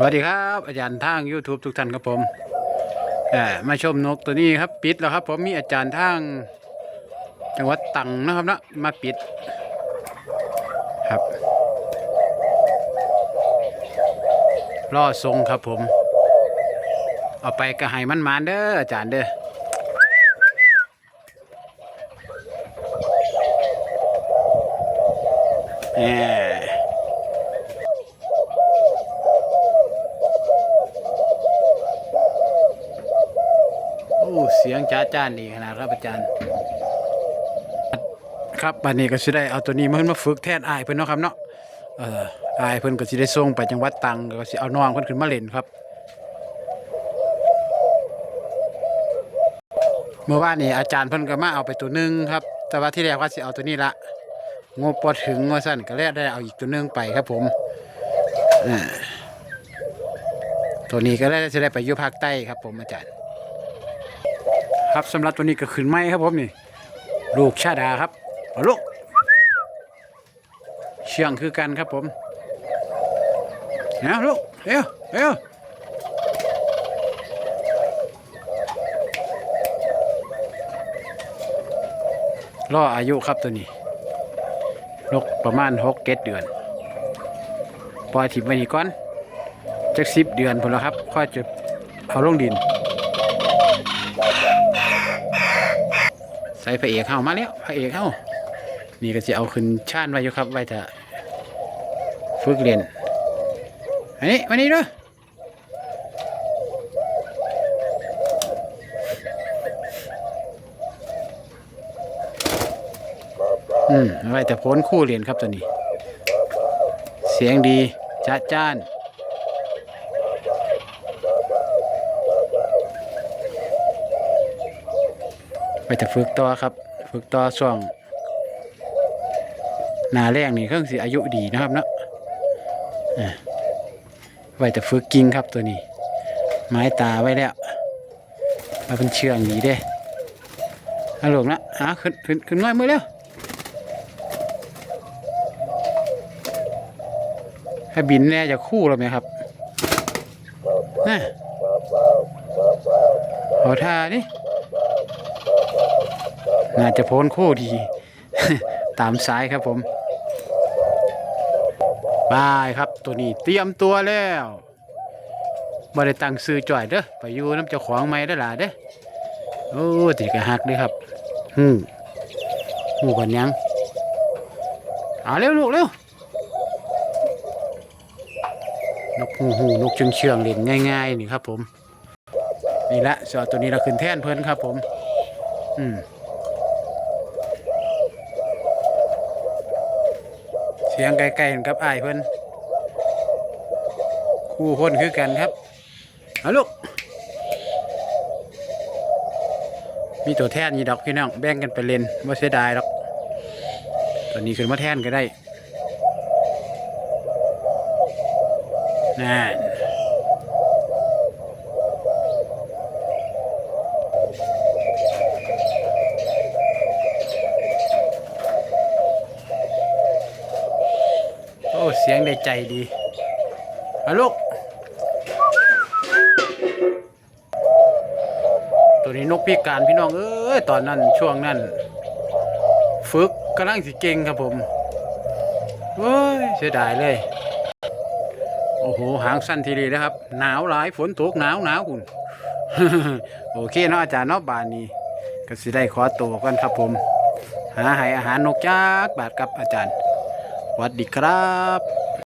สวัสดีครับ อาจารย์ทาง YouTube ทุกท่านครับผมเอ่อมาชมนกตัวนี้ครับปิดแล้วครับ ผมมีอาจารย์ทาง จังหวัดตังนะครับนะมาปิดครับรอทรงครับผม เอาไปกระหายมันมานเด้ออาจารย์เด้อแหม เสียงจ้าจ้านดีขนาดครับอาจารย์ ครับบัดนี้ก็สิได้เอาตัวนี้มาขึ้นมาฝึกแทนอายเพิ่นเนาะครับเนาะเอออายเพิ่นก็สิได้ส่งไปจังหวัดตรังก็สิเอาน้องเพิ่นขึ้นมาเล่นครับ เมื่อวานนี้อาจารย์เพิ่นก็มาเอาไปตัวหนึงครับ แต่ว่าที่แรกว่าสิเอาตัวนี้ละงบบ่ถึงว่าซั่นก็เลยได้เอาอีกตัวหนึงไปครับผมตัวนี้ก็ได้จะได้ไปยู่ภาคใต้ครับผมอาจารย์ ครับสำหรับตัวนี้ก็ขึ้นไม้ครับผมนี่ลูกชาดาครับเอาลูกเชื่องคือกันครับผมเอาลูกเร็วเร็วรออายุครับตัวนี้นกประมาณหกเกตเดือน ปล่อยถิ่มไว้นี่ก่อนจักสิบเดือนพอแล้วครับ ค่อยจะเอาลงดิน ส่พระเอกเข้ามาแล้วพระเอกเข้านี่ก็จะเอาขึ้นชานไว้อยู่ครับไว้จะฝึกเรียนอันนี้มานี่ด้วยอืมไว้แต่พ้นคู่เรียนครับตัวนี้ เสียงดีจ้าจ้าน ไปแต่ฝึกต่อครับ ฝึกต่อช่วงหนาแรงนี่เครื่องสีอายุดีนะครับเนาะไว้แต่ฝึกกิ้งครับตัวนี้ ไม้ตาไว้แล้วมาเป็นเชืองดีเด้อาลงนะอะขึ้นขึ้นขึ้นน้อยมือเร็วให้บินแน่จะคู่เราไหมครับน่ะขอท่านี่ น่าจะพ้นคู่ดี ตามซ้ายครับผมบายครับตัวนี้เตรียมตัวแล้วบ่ได้ตั้งซื้อจ่อยเด้อไปอยู่น้ำเจ้าของไม่ได้อล่ะเด้อโอ้ติดกระหักเลยครับหูหูกันยังเอาเร็วลูกเร็วนกหูหูนกเชื่องเชื่องเล่นง่าย ๆ นี่ครับผม นี่ละสอตัวนี้เราขึ้นแท่นเพิ่นครับผม อืม สียงไกลๆครับอ้ายเพิ่นคู่พ่นคือกันครับเอาลูกมีตัวแทนยีดอกพี่น้องแบ่งกันไปเล่นไม่เสียดายหรอกตัวนี้ขึ้นมาแทนก็ได้นั่น เสียงได้ใจดีเอาลูก ตัวนี้นกพิการพี่น้องเอ้ยตอนนั้นช่วงนั้น ฝึกกำลังสิเก่งครับผมเฮ้ยเสียดายเลย โอ้โห หางสั้นทีเดียวนะครับ หนาวหลายฝนตกหนาวหนาวคุณโอเคเนาะอาจารย์เนาะบานนี้ ก็สิได้ขอตัวกันครับผม หาให้อาหารนกจากบาทกับอาจารย์ วัสดีครับ